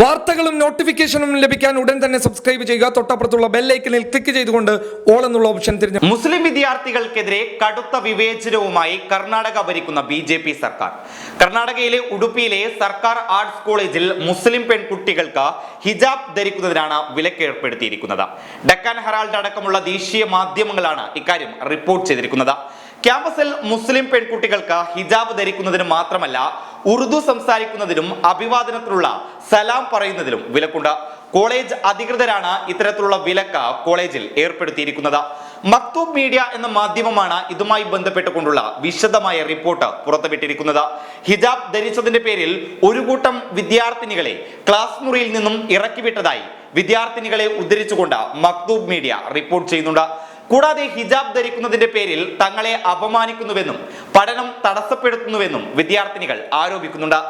വാർത്തകളും നോട്ടിഫിക്കേഷനും ലഭിക്കാൻ ഉടൻ തന്നെ സബ്സ്ക്രൈബ് ചെയ്യുക. തൊട്ടപ്പുറത്തുള്ള ബെല്ലൈക്കനിൽ ക്ലിക്ക് ചെയ്തുകൊണ്ട് ഓൾ എന്നുള്ള ഓപ്ഷൻ തിരഞ്ഞു മുസ്ലിം വിദ്യാർത്ഥികൾക്കെതിരെ കടുത്ത വിവേചനവുമായി കർണാടക ഭരിക്കുന്ന ബി ജെ പി സർക്കാർ. കർണാടകയിലെ ഉടുപ്പിയിലെ സർക്കാർ ആർട്സ് കോളേജിൽ മുസ്ലിം പെൺകുട്ടികൾക്ക് ഹിജാബ് ധരിക്കുന്നതിനാണ് വിലക്ക് ഏർപ്പെടുത്തിയിരിക്കുന്നത് ഡക്കാൻ ഹെറാൾഡ് അടക്കമുള്ള ദേശീയ മാധ്യമങ്ങളാണ് ഇക്കാര്യം റിപ്പോർട്ട് ചെയ്തിരിക്കുന്നത്. ക്യാമ്പസിൽ മുസ്ലിം പെൺകുട്ടികൾക്ക് ഹിജാബ് ധരിക്കുന്നതിന് മാത്രമല്ല ഉറുദു സംസാരിക്കുന്നതിലും അഭിവാദനത്തിലുള്ള സലാം പറയുന്നതിലും വിലക്കുണ്ട്. കോളേജ് അധികൃതരാണ് ഇത്തരത്തിലുള്ള വിലക്ക് കോളേജിൽ ഏർപ്പെടുത്തിയിരിക്കുന്നത്. മക്തൂബ് മീഡിയ എന്ന മാധ്യമമാണ് ഇതുമായി ബന്ധപ്പെട്ടുകൊണ്ടുള്ള വിശദമായ റിപ്പോർട്ട് പുറത്തുവിട്ടിരിക്കുന്നത്. ഹിജാബ് ധരിച്ചതിന്റെ പേരിൽ ഒരു കൂട്ടം വിദ്യാർത്ഥിനികളെ ക്ലാസ് മുറിയിൽ നിന്നും ഇറക്കിവിട്ടതായി വിദ്യാർത്ഥിനികളെ ഉദ്ധരിച്ചുകൊണ്ട് മക്തൂബ് മീഡിയ റിപ്പോർട്ട് ചെയ്യുന്നുണ്ട്. കൂടാതെ ഹിജാബ് ധരിക്കുന്നതിന്റെ പേരിൽ തങ്ങളെ അപമാനിക്കുന്നുവെന്നും പഠനം തടസ്സപ്പെടുത്തുന്നുവെന്നും വിദ്യാർത്ഥിനികൾ ആരോപിക്കുന്നുണ്ട്.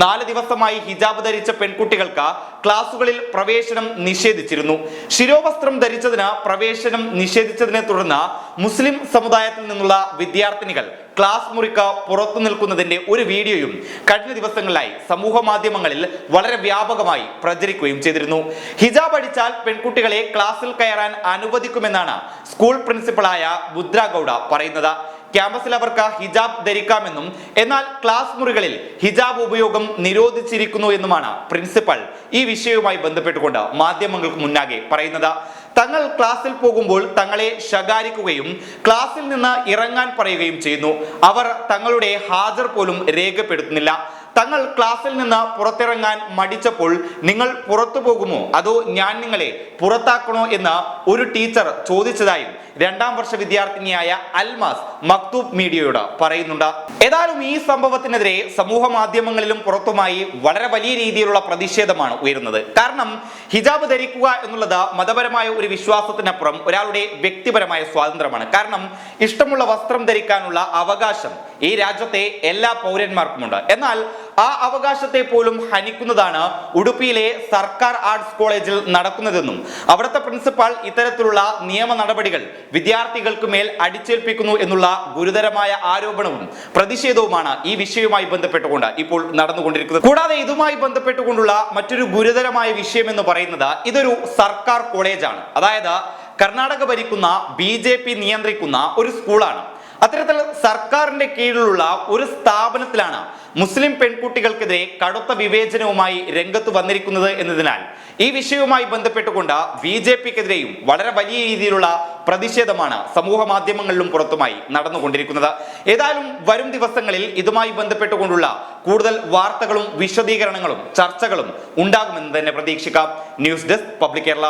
നാല് ദിവസമായി ഹിജാബ് ധരിച്ച പെൺകുട്ടികൾക്ക് ക്ലാസുകളിൽ പ്രവേശനം നിഷേധിച്ചിരുന്നു. ശിരോവസ്ത്രം ധരിച്ചതിന് പ്രവേശനം നിഷേധിച്ചതിനെ തുടർന്ന് മുസ്ലിം സമുദായത്തിൽ നിന്നുള്ള വിദ്യാർത്ഥിനികൾ ക്ലാസ് മുറിക്ക് പുറത്തു നിൽക്കുന്നതിന്റെ ഒരു വീഡിയോയും കഴിഞ്ഞ ദിവസങ്ങളിലായി സമൂഹ മാധ്യമങ്ങളിൽ വളരെ വ്യാപകമായി പ്രചരിക്കുകയും ചെയ്തിരുന്നു. ഹിജാബ് അടിച്ചാൽ പെൺകുട്ടികളെ ക്ലാസ്സിൽ കയറാൻ അനുവദിക്കുമെന്നാണ് സ്കൂൾ പ്രിൻസിപ്പളായ ബുദ്ര ഗൗഡ പറയുന്നത്. ക്യാമ്പസിൽ അവർക്ക് ഹിജാബ് ധരിക്കാമെന്നും എന്നാൽ ക്ലാസ് മുറികളിൽ ഹിജാബ് ഉപയോഗം നിരോധിച്ചിരിക്കുന്നു എന്നുമാണ് പ്രിൻസിപ്പൽ ഈ വിഷയവുമായി ബന്ധപ്പെട്ടുകൊണ്ട് മാധ്യമങ്ങൾക്ക് മുന്നാകെ പറയുന്നത്. തങ്ങൾ ക്ലാസ്സിൽ പോകുമ്പോൾ തങ്ങളെ ശകാരിക്കുകയും ക്ലാസ്സിൽ നിന്ന് ഇറങ്ങാൻ പറയുകയും ചെയ്യുന്നു. അവർ തങ്ങളുടെ ഹാജർ പോലും രേഖപ്പെടുത്തുന്നില്ല. തങ്ങൾ ക്ലാസ്സിൽ നിന്ന് പുറത്തിറങ്ങാൻ മടിച്ചപ്പോൾ നിങ്ങൾ പുറത്തു പോകുമോ? അതോ ഞാൻ നിങ്ങളെ പുറത്താക്കണോ എന്ന് ഒരു ടീച്ചർ ചോദിച്ചതായും രണ്ടാം വർഷ വിദ്യാർത്ഥിനിയായ അൽമാസ് മക്തൂബ് മീഡിയയോട് പറയുന്നുണ്ട്. ഏതായാലും ഈ സംഭവത്തിനെതിരെ സമൂഹ മാധ്യമങ്ങളിലും പുറത്തുമായി വളരെ വലിയ രീതിയിലുള്ള പ്രതിഷേധമാണ് ഉയരുന്നത്. കാരണം ഹിജാബ് ധരിക്കുക എന്നുള്ളത് മതപരമായ ഒരു വിശ്വാസത്തിനപ്പുറം ഒരാളുടെ വ്യക്തിപരമായ സ്വാതന്ത്ര്യമാണ്. കാരണം ഇഷ്ടമുള്ള വസ്ത്രം ധരിക്കാനുള്ള അവകാശം ഈ രാജ്യത്തെ എല്ലാ പൗരന്മാർക്കുമുണ്ട്. എന്നാൽ ആ അവകാശത്തെ പോലും ഹനിക്കുന്നതാണ് ഉടുപ്പിയിലെ സർക്കാർ ആർട്സ് കോളേജിൽ നടക്കുന്നതെന്നും അവിടുത്തെ പ്രിൻസിപ്പാൾ ഇത്തരത്തിലുള്ള നിയമ നടപടികൾ വിദ്യാർത്ഥികൾക്ക് മേൽ അടിച്ചേൽപ്പിക്കുന്നു എന്നുള്ള ഗുരുതരമായ ആരോപണവും പ്രതിഷേധവുമാണ് ഈ വിഷയവുമായി ബന്ധപ്പെട്ടുകൊണ്ട് ഇപ്പോൾ നടന്നുകൊണ്ടിരിക്കുന്നത്. കൂടാതെ ഇതുമായി ബന്ധപ്പെട്ടുകൊണ്ടുള്ള മറ്റൊരു ഗുരുതരമായ വിഷയം എന്ന് പറയുന്നത് ഇതൊരു സർക്കാർ കോളേജാണ്. അതായത് കർണാടക ഭരിക്കുന്ന ബി ജെ പി നിയന്ത്രിക്കുന്ന ഒരു സ്കൂളാണ്. അത്തരത്തിൽ സർക്കാരിന്റെ കീഴിലുള്ള ഒരു സ്ഥാപനത്തിലാണ് മുസ്ലിം പെൺകുട്ടികൾക്കെതിരെ കടുത്ത വിവേചനവുമായി രംഗത്ത് വന്നിരിക്കുന്നത് എന്നതിനാൽ ഈ വിഷയവുമായി ബന്ധപ്പെട്ടുകൊണ്ട് ബി ജെ പിക്കെതിരെയും വളരെ വലിയ രീതിയിലുള്ള പ്രതിഷേധമാണ് സമൂഹ മാധ്യമങ്ങളിലും പുറത്തുമായി നടന്നുകൊണ്ടിരിക്കുന്നത്. ഏതായാലും വരും ദിവസങ്ങളിൽ ഇതുമായി ബന്ധപ്പെട്ടുകൊണ്ടുള്ള കൂടുതൽ വാർത്തകളും വിശദീകരണങ്ങളും ചർച്ചകളും ഉണ്ടാകുമെന്ന് തന്നെ പ്രതീക്ഷിക്കാം. News desk public Kerala.